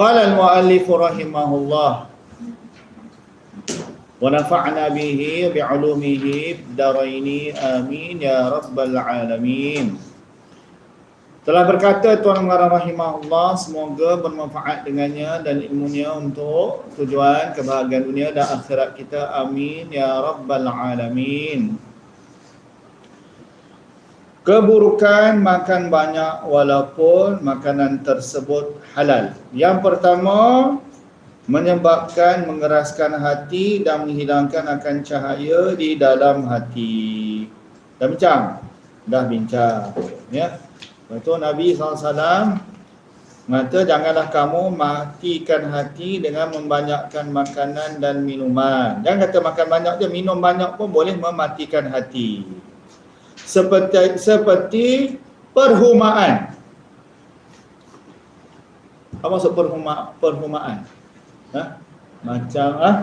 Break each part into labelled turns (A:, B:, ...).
A: Qala al-muallif rahimahullah wa nafa'na bihi bi'ulumihi daraini amin ya rabbal alamin. Telah berkata Tuan Mengarah rahimahullah semoga bermanfaat dengannya dan ilmunya untuk tujuan kebahagiaan dunia dan akhirat kita amin ya rabbal alamin. Keburukan makan banyak walaupun makanan tersebut halal. Yang pertama, menyebabkan mengeraskan hati dan menghilangkan akan cahaya di dalam hati. Dah bincang? Dah bincang. Ya. Lepas tu Nabi SAW mengata janganlah kamu matikan hati dengan membanyakkan makanan dan minuman. Jangan kata makan banyak je, minum banyak pun boleh mematikan hati seperti seperti perhumaan. Apa maksud perhuma, perhumaan? Ha? Macam ah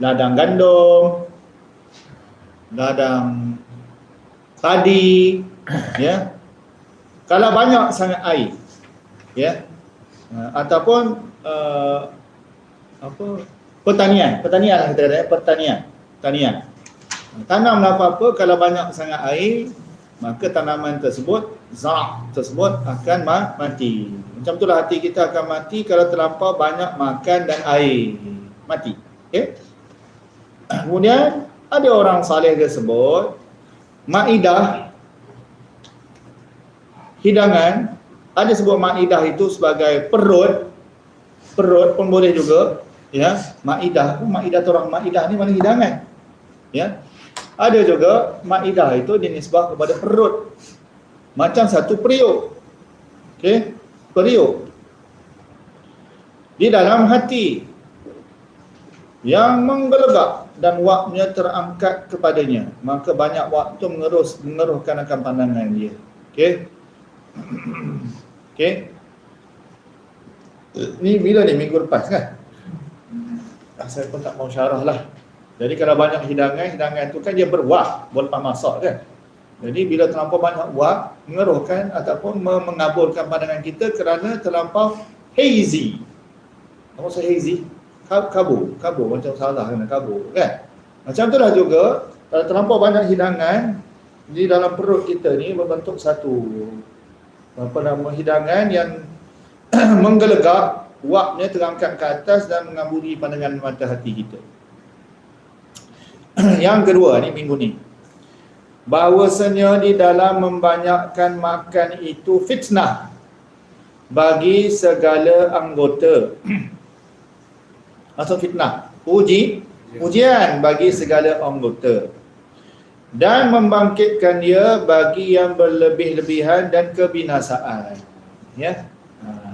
A: ladang gandum, ladang padi, ya. Kalau banyak sangat air, ya. Ha, ataupun uh, apa pertanian, pertanian lah kita kata, ya, pertanian, pertanian. Tanamlah apa-apa kalau banyak sangat air maka tanaman tersebut zak tersebut akan mati. Macam itulah hati kita akan mati kalau terlampau banyak makan dan air. Mati. Okay? Kemudian ada orang saleh tersebut maidah hidangan ada sebut maidah itu sebagai perut perut pun boleh juga ya maidah maidah tu orang maidah ni mana hidangan ya ada juga maidah itu dinisbah kepada perut. Macam satu periuk. Okey, periuk. Di dalam hati yang menggelegak dan waknya terangkat kepadanya, maka banyak waktu mengerus mengeruhkan akan pandangan dia. Okey. Okey. Ni bila ni minggu lepas kan? Ah, saya pun tak mau syarah lah. Jadi kalau banyak hidangan, hidangan itu kan dia berwak lepas masak kan. Jadi bila terlampau banyak wak, mengeruhkan ataupun mengabulkan pandangan kita kerana terlampau hazy. Apa maksud hazy? Kabur, kabur macam salah kena kabur kan. Macam itulah juga kalau terlampau banyak hidangan di dalam perut kita ni berbentuk satu apa nama hidangan yang menggelegak, waknya terangkat ke atas dan mengaburi pandangan mata hati kita. yang kedua ni minggu ni. Bahawasanya di dalam membanyakkan makan itu fitnah bagi segala anggota. Maksud fitnah? Uji? Ujian bagi segala anggota. Dan membangkitkan dia bagi yang berlebih-lebihan dan kebinasaan. Ya? Ha.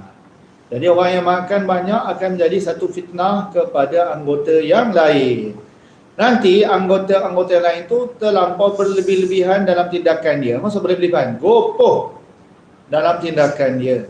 A: jadi orang yang makan banyak akan menjadi satu fitnah kepada anggota yang lain Nanti anggota-anggota yang lain tu terlampau berlebih-lebihan dalam tindakan dia. Maksud berlebih-lebihan? Gopoh dalam tindakan dia.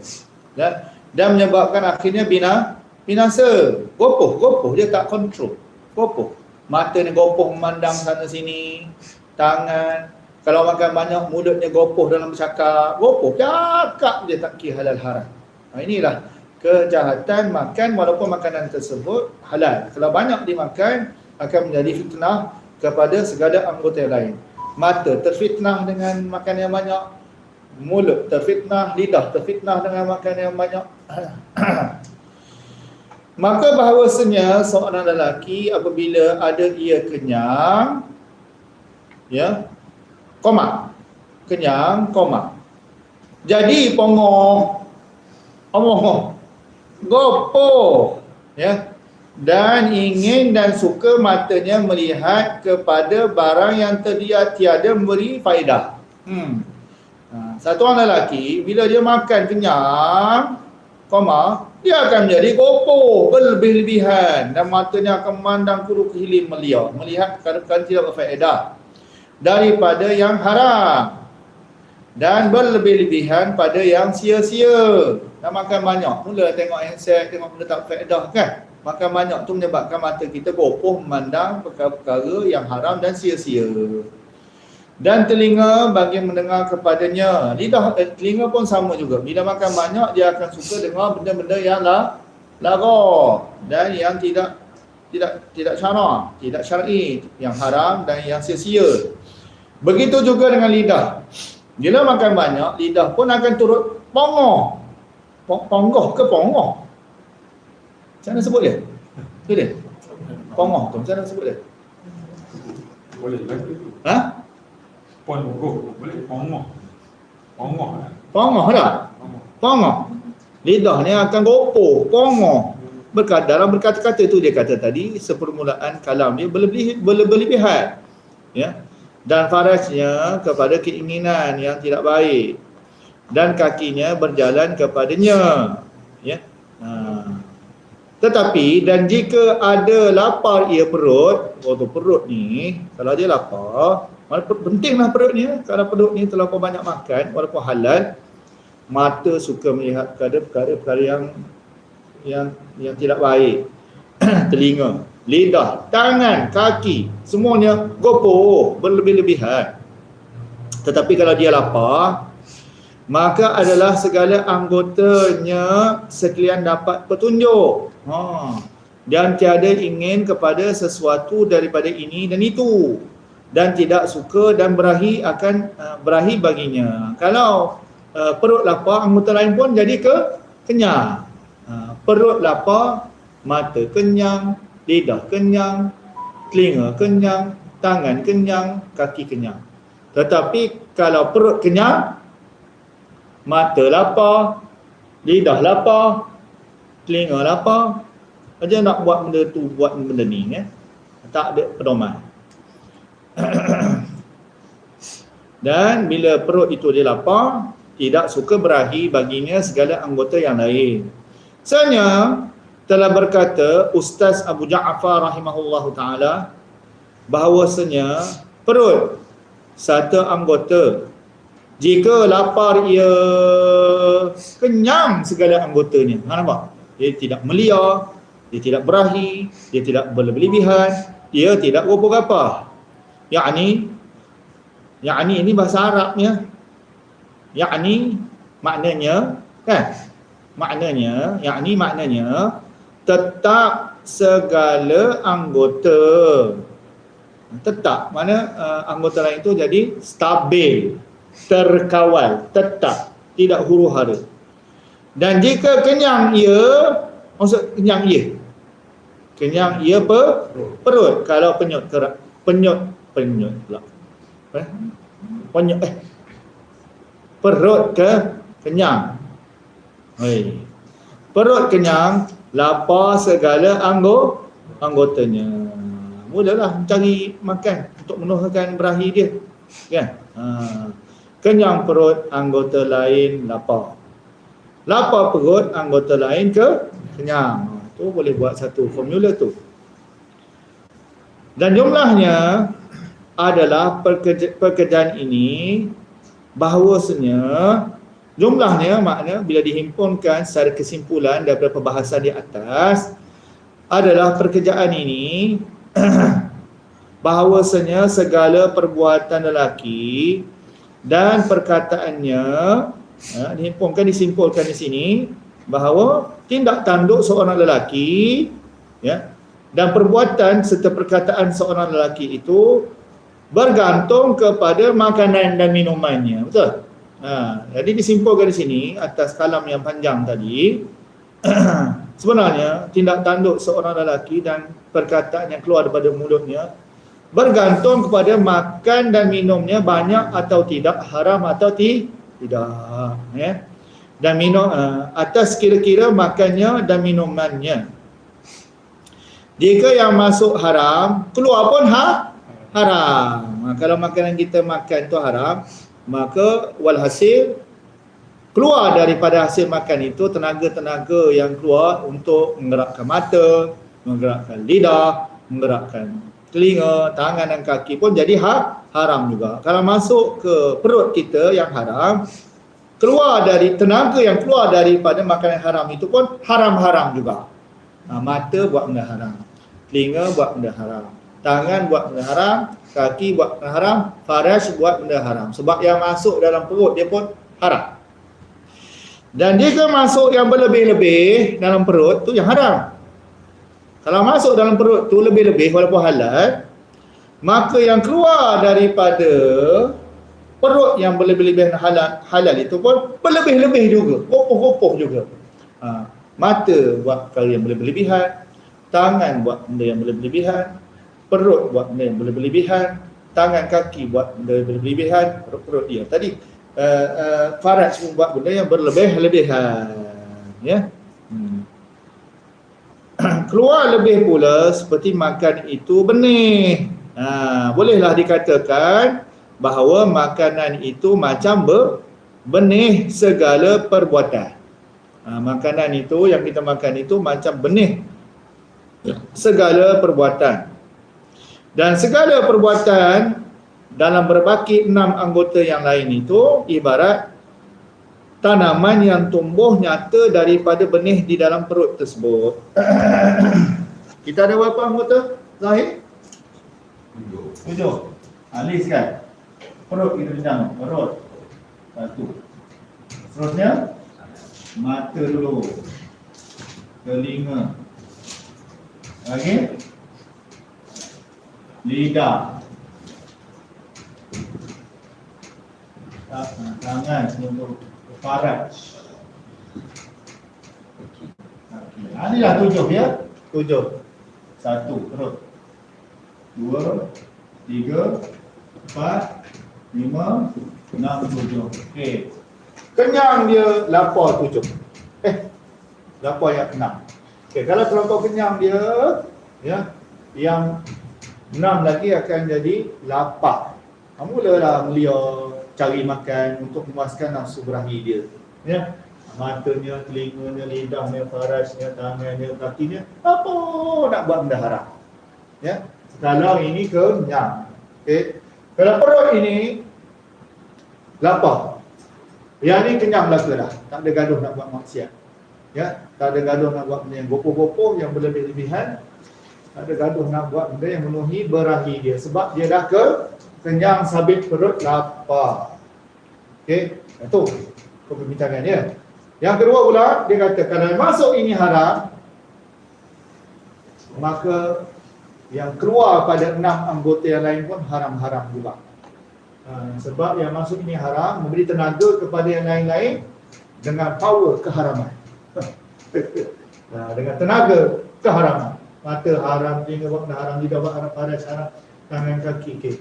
A: Dan, dan menyebabkan akhirnya bina, binasa. Gopoh, gopoh. Dia tak kontrol. Gopoh. Mata ni gopoh memandang sana sini. Tangan. Kalau makan banyak, mulutnya gopoh dalam bercakap. Gopoh. Cakap dia tak kira halal haram. Nah, inilah kejahatan makan walaupun makanan tersebut halal. Kalau banyak dimakan, akan menjadi fitnah kepada segala anggota yang lain. Mata terfitnah dengan makan yang banyak. Mulut terfitnah, lidah terfitnah dengan makan yang banyak. Maka bahawasanya seorang lelaki apabila ada ia kenyang, ya, koma. Kenyang, koma. Jadi pongoh, omoh, gopo, ya, dan ingin dan suka matanya melihat kepada barang yang terdia tiada memberi faedah. Hmm. Ha, satu orang lelaki bila dia makan kenyang, koma, dia akan menjadi gopoh berlebih-lebihan dan matanya akan memandang kuru kehilim melihat, melihat perkara-perkara tidak berfaedah daripada yang haram dan berlebih-lebihan pada yang sia-sia. Nak makan banyak, mula tengok handset, tengok benda tak faedah kan? Makan banyak tu menyebabkan mata kita gopoh memandang perkara-perkara yang haram dan sia-sia. Dan telinga bagi mendengar kepadanya. Lidah eh, telinga pun sama juga. Bila makan banyak dia akan suka dengar benda-benda yang lah lara dan yang tidak tidak tidak syara, tidak syar'i, yang haram dan yang sia-sia. Begitu juga dengan lidah. Bila makan banyak, lidah pun akan turut pongoh. Ponggoh ke pongoh? Macam mana sebut dia? Tu dia? Pongoh tu, macam mana sebut dia?
B: Boleh tu.
A: Ha?
B: Pongoh. Boleh pongoh. Pongoh lah.
A: Pongoh tak?
B: Pongoh.
A: Pongoh. Lidah ni akan gopoh, pongoh. Berkata, dalam berkata-kata tu dia kata tadi, sepermulaan kalam dia berlebih, berlebihan. Ya. Dan farasnya kepada keinginan yang tidak baik. Dan kakinya berjalan kepadanya. Ya. Tetapi dan jika ada lapar ia perut, waktu perut ni, kalau dia lapar, walaupun pentinglah perut ni, kalau perut ni terlalu banyak makan, walaupun halal, mata suka melihat perkara-perkara yang yang yang tidak baik. Telinga, lidah, tangan, kaki, semuanya gopoh, berlebih-lebihan. Tetapi kalau dia lapar, maka adalah segala anggotanya sekalian dapat petunjuk. Ha. Dan tiada ingin kepada sesuatu daripada ini dan itu dan tidak suka dan berahi akan uh, berahi baginya. Kalau uh, perut lapar, anggota lain pun jadi ke kenyang. Uh, perut lapar, mata kenyang, lidah kenyang, telinga kenyang, tangan kenyang, kaki kenyang. Tetapi kalau perut kenyang, mata lapar, lidah lapar, telinga lapar, aja nak buat benda tu, buat benda ni ya. Tak ada pedoman. Dan bila perut itu dia lapar, tidak suka berahi baginya segala anggota yang lain. Misalnya, telah berkata Ustaz Abu Ja'far rahimahullah ta'ala bahawasanya perut satu anggota jika lapar ia kenyang segala anggotanya. Nampak? Dia tidak melia, dia tidak berahi, dia tidak berlebihan, dia tidak apa-apa. Yakni yakni ini bahasa Arabnya. Yakni maknanya kan? Maknanya, yakni maknanya tetap segala anggota tetap mana uh, anggota lain itu jadi stabil terkawal tetap tidak huru hara dan jika kenyang ia maksud kenyang ia? Kenyang ia per, perut. Kalau penyut kerak penyut penyut pula. Eh? penyut eh. Perut ke kenyang? Hei. perut kenyang lapar segala anggo anggotanya. Mulalah cari makan untuk menuhkan berahi dia. Kan ha. kenyang perut anggota lain lapar lapar perut anggota lain ke kenyang. Ha, tu boleh buat satu formula tu. Dan jumlahnya adalah pekerja, pekerjaan ini bahawasanya jumlahnya makna bila dihimpunkan secara kesimpulan daripada perbahasan di atas adalah pekerjaan ini bahawasanya segala perbuatan lelaki dan perkataannya ya, dihimpunkan disimpulkan di sini bahawa tindak tanduk seorang lelaki ya dan perbuatan serta perkataan seorang lelaki itu bergantung kepada makanan dan minumannya. Betul? Ha jadi disimpulkan di sini atas kalam yang panjang tadi sebenarnya tindak tanduk seorang lelaki dan perkataan yang keluar daripada mulutnya bergantung kepada makan dan minumnya banyak atau tidak haram atau ti tidak ya dan minum uh, atas kira-kira makannya dan minumannya jika yang masuk haram keluar pun ha haram. Ha, kalau makanan kita makan tu haram, maka walhasil keluar daripada hasil makan itu tenaga-tenaga yang keluar untuk menggerakkan mata, menggerakkan lidah, menggerakkan telinga, tangan dan kaki pun jadi ha haram juga. Kalau masuk ke perut kita yang haram, keluar dari tenaga yang keluar daripada makanan haram itu pun haram-haram juga. Ha, mata buat benda haram. Telinga buat benda haram tangan buat benda haram, kaki buat benda haram, faraj buat benda haram. Sebab yang masuk dalam perut dia pun haram. Dan jika masuk yang berlebih-lebih dalam perut tu yang haram. Kalau masuk dalam perut tu lebih-lebih walaupun halal, maka yang keluar daripada perut yang berlebih-lebih halal, halal itu pun berlebih-lebih juga, kopoh-kopoh juga. Ha, mata buat perkara yang berlebihan, tangan buat benda yang berlebihan, perut buat benda yang berlebihan, tangan kaki buat benda yang berlebihan, perut-perut dia. Tadi uh, uh, faraj pun buat benda yang berlebih-lebihan. Ya. Hmm. Keluar lebih pula seperti makan itu benih. Ha, bolehlah dikatakan bahawa makanan itu macam benih segala perbuatan. Ha, makanan itu yang kita makan itu macam benih segala perbuatan. Dan segala perbuatan dalam berbaki enam anggota yang lain itu ibarat tanaman yang tumbuh nyata daripada benih di dalam perut tersebut. Kita ada berapa anggota Zahir? Tujuh. Alis kan? Perut kita bincang. Perut. Satu. Seterusnya, mata dulu. Telinga. Lagi? Lidah. Tak, tangan untuk faraj. Okey. Ha, inilah tujuh ya. Tujuh. Satu, perut. Dua, tiga, empat, lima, enam, tujuh. Okey. Kenyang dia lapar tujuh. Eh, lapar yang enam. Okey, kalau terlampau kenyang dia, ya, yang enam lagi akan jadi lapar. Mulalah belia cari makan untuk memuaskan nafsu berahi dia. Ya. Matanya, telinganya, lidahnya, farasnya, tangannya, kakinya, apa nak buat benda haram. Ya. Kalau ini kenyang. Okey. Kalau perut ini lapar. Yang ni kenyang belaka dah. Tak ada gaduh nak buat maksiat. Ya, tak ada gaduh nak buat benda yang gopoh-gopoh yang berlebih-lebihan. Tak ada gaduh nak buat benda yang memenuhi berahi dia sebab dia dah ke kenyang sabit perut lapar. Okey, itu perbincangan dia. Yang kedua pula dia kata kalau masuk ini haram maka yang keluar pada enam anggota yang lain pun haram-haram juga. Ha, sebab yang masuk ini haram memberi tenaga kepada yang lain-lain dengan power keharaman. ha, dengan tenaga keharaman. Mata haram, telinga haram, lidah haram, paras haram, tangan kaki. Okay.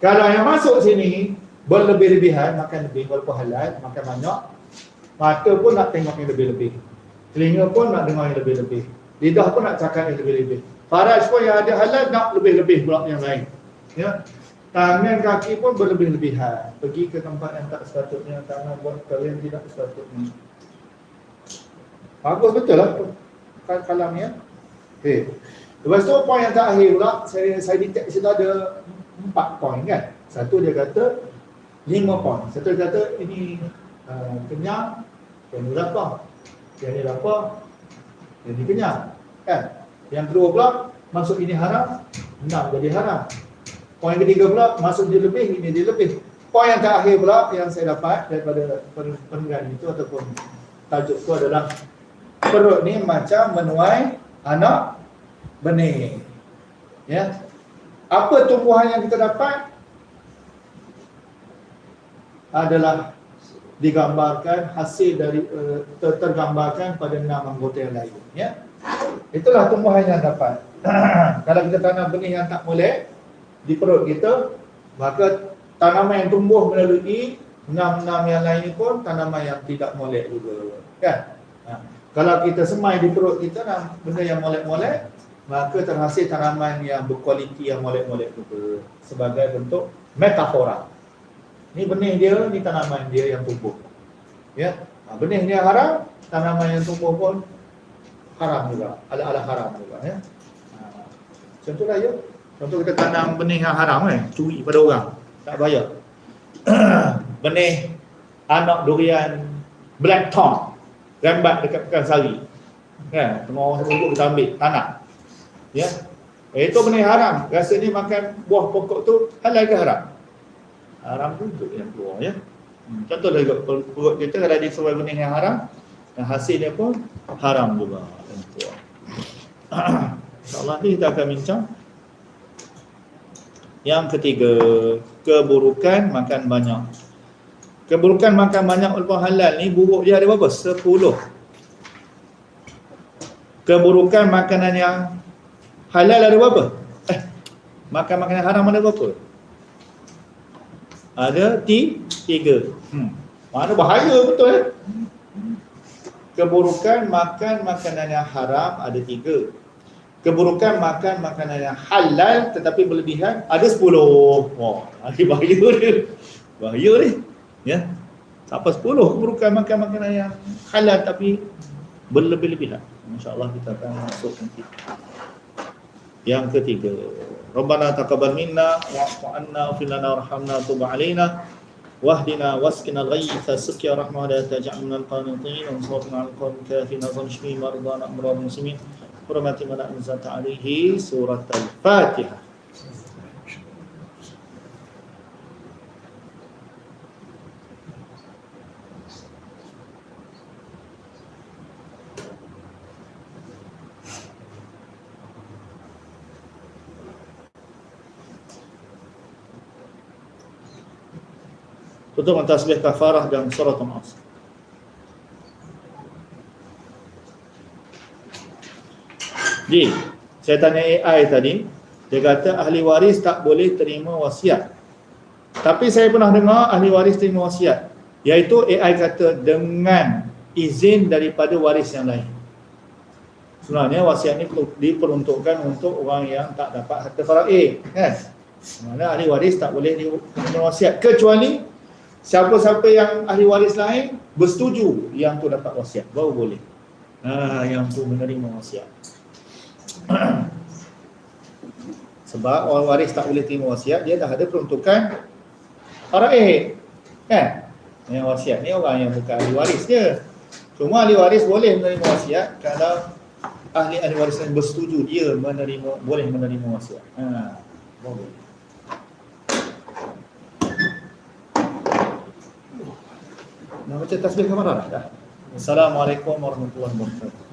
A: Kalau yang masuk sini berlebih-lebihan, makan lebih halal, makan banyak. Mata pun nak tengok yang lebih-lebih. Telinga pun nak dengar yang lebih-lebih. Lidah pun nak cakap yang lebih-lebih. Faraj pun yang ada halal nak lebih-lebih pula yang lain. Ya. Tangan kaki pun berlebih-lebihan. Pergi ke tempat yang tak sepatutnya, tangan buat perkara yang tidak sepatutnya. Bagus betul lah kal- kalam ya. Okay. Lepas tu poin yang terakhir pula, saya, saya detect situ ada empat poin kan. Satu dia kata lima poin. Satu dia kata ini uh, kenyang, yang ni lapar. Yang ni lapar, yang ni kenyang. Kan? Yang kedua pula, masuk ini haram, enam jadi haram. Poin ketiga pula, masuk dia lebih, ini dia lebih. Poin yang terakhir pula yang saya dapat daripada pen- penilaian itu ataupun tajuk itu adalah perut ni macam menuai anak benih. Ya. Apa tumbuhan yang kita dapat adalah digambarkan hasil dari uh, ter- tergambarkan pada enam anggota yang lain ya. Itulah tumbuhan yang dapat. Kalau kita tanam benih yang tak molek di perut kita, maka tanaman yang tumbuh melalui enam-enam yang lain pun tanaman yang tidak molek juga. Kan? Ha. Kalau kita semai di perut kita nah, benda yang molek-molek, maka terhasil tanaman yang berkualiti yang molek-molek juga sebagai bentuk metafora. Ni benih dia, ni tanaman dia yang tumbuh. Ya. Ha, benih dia haram, tanaman yang tumbuh pun haram juga. Ala-ala haram juga ya. Ha. Contohlah ya. Contoh kita tanam benih yang haram eh, curi pada orang. Tak bayar. benih anak durian black thorn rambat dekat pekan sari. Kan? Tengah orang sebut kita ambil tanah. Ya. Eh, itu benih haram. Rasanya makan buah pokok tu halal ke haram? Haram juga yang keluar ya. Hmm, Contoh lagi perut kita kalau dia sesuai benda yang haram dan hasilnya pun haram juga. Tentu. InsyaAllah nanti kita akan bincang. Yang ketiga, keburukan makan banyak. Keburukan makan banyak walaupun halal ni buruk dia ada berapa? Sepuluh. Keburukan makanan yang halal ada berapa? Eh, makan makanan haram ada berapa? Ada ti, tiga. Hmm. Mana bahaya betul eh? Keburukan makan makanan yang haram ada tiga. Keburukan makan makanan yang halal tetapi berlebihan ada sepuluh. Wah, bahaya dia. Bahaya ni. Ya. Sampai sepuluh keburukan makan makanan yang halal tapi berlebih-lebihan. InsyaAllah kita akan masuk nanti. Yang ketiga, Rabbana taqabbal minna wa'fu anna wa filana warhamna tub 'alaina wahdina waskina al-ghaytha sakiya rahmah la taj'alna al-qanitin wa sawfina al-qawm kafina zalimin marzana amra muslimin hurmati man anzata alayhi surat al-fatihah Untuk mentasbih kafarah dan surat as. Jadi Saya tanya AI tadi Dia kata ahli waris tak boleh terima wasiat Tapi saya pernah dengar Ahli waris terima wasiat Iaitu AI kata dengan Izin daripada waris yang lain Sebenarnya wasiat ini diperuntukkan untuk orang yang tak dapat harta faraid. Kan? Mana ahli waris tak boleh diwasiat. Kecuali siapa-siapa yang ahli waris lain bersetuju yang tu dapat wasiat baru boleh. Ha, yang tu menerima wasiat. Sebab orang waris tak boleh terima wasiat dia dah ada peruntukan faraid. Kan? Yang wasiat ni orang yang bukan ahli waris dia. Cuma ahli waris boleh menerima wasiat kalau ahli ahli waris lain bersetuju dia menerima boleh menerima wasiat. Ha, boleh. Nah, macam tasbih kemarah dah? Assalamualaikum warahmatullahi wabarakatuh.